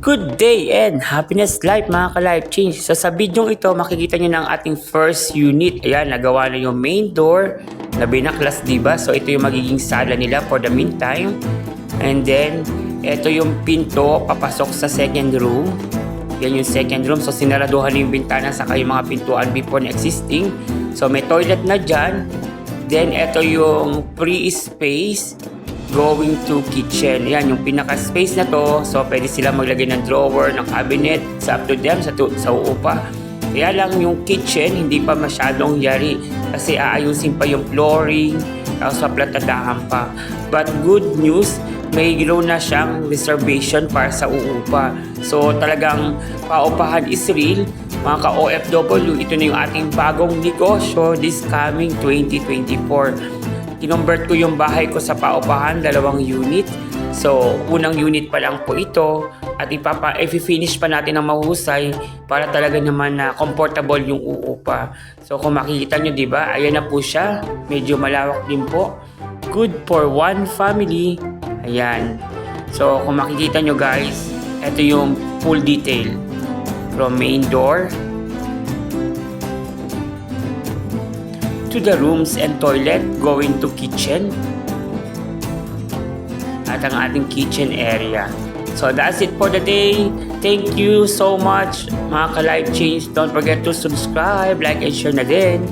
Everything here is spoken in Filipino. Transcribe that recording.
Good day and happiness life mga ka-life change. So sa video ito, makikita nyo ng ating first unit. Ayan, nagawa na yung main door na binaklas, diba? So ito yung magiging sala nila for the meantime. And then, ito yung pinto papasok sa second room. Yan yung second room. So sinaraduhan yung bintana saka yung mga pintuan before existing. So may toilet na dyan. Then ito yung pre-space going to kitchen. Yan, yung pinaka-space na to. So, pwede sila maglagay ng drawer, ng cabinet. It's up to them sa, tu- sa uupa. Kaya lang yung kitchen, hindi pa masyadong yari. Kasi aayusin pa yung flooring, tapos paplatadahan pa. But good news, may grow na siyang reservation para sa uupa. So, talagang paupahan is real. Mga ka-OFW, ito na yung ating bagong negosyo this coming 2024 kinonvert ko yung bahay ko sa paupahan, dalawang unit. So, unang unit pa lang po ito at ipapa i-finish pa natin ng mahusay para talaga naman na comfortable yung uupa. So, kung makikita nyo, di ba? Ayan na po siya. Medyo malawak din po. Good for one family. Ayan. So, kung makikita nyo guys, ito yung full detail. From main door to the rooms and toilet going to kitchen at ang ating kitchen area. So that's it for the day. Thank you so much mga ka-live change. Don't forget to subscribe, like, and share na din.